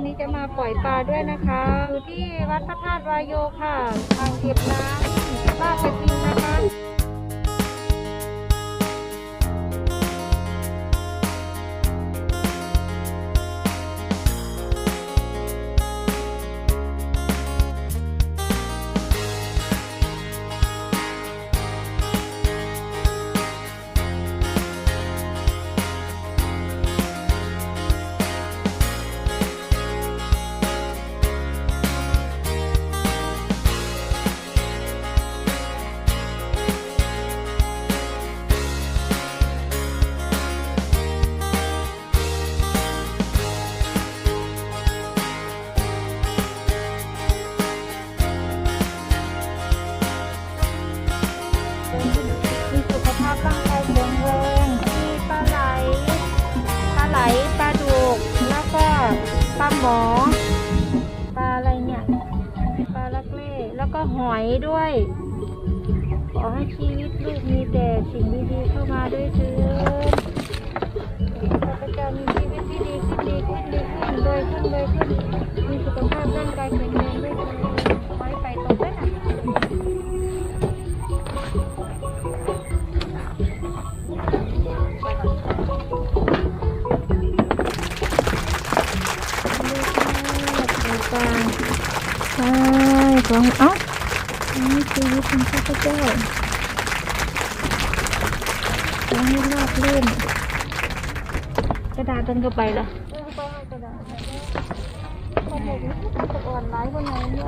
วันนี้จะมาปล่อยปลาด้วยนะคะ อยู่ที่วัดพระธาตุวายโยค่ะทางเก็บน้ำ หมอ ปลาอะไรเนี่ย ปลาลักเล่ แล้วก็หอยด้วย ขอให้ชีวิตลูกมีแต่สิ่งดีๆเข้ามาด้วยเถิดข้าพเจ้ามีชีวิตที่ดีขึ้นดีขึ้นดีขึ้นรวยขึ้นรวยขึ้น มีสุขภาพร่างกายแข็งแรงด้วยเถิดไว้ไปตรงนั้นน่ะ ใช่ของเอ้านี่ชีวิตของข้าพเจ้าขอให้รอบเล่นกระดาษจนก็ไปละกระดาษอ่อนร้คนไหนเนี่ย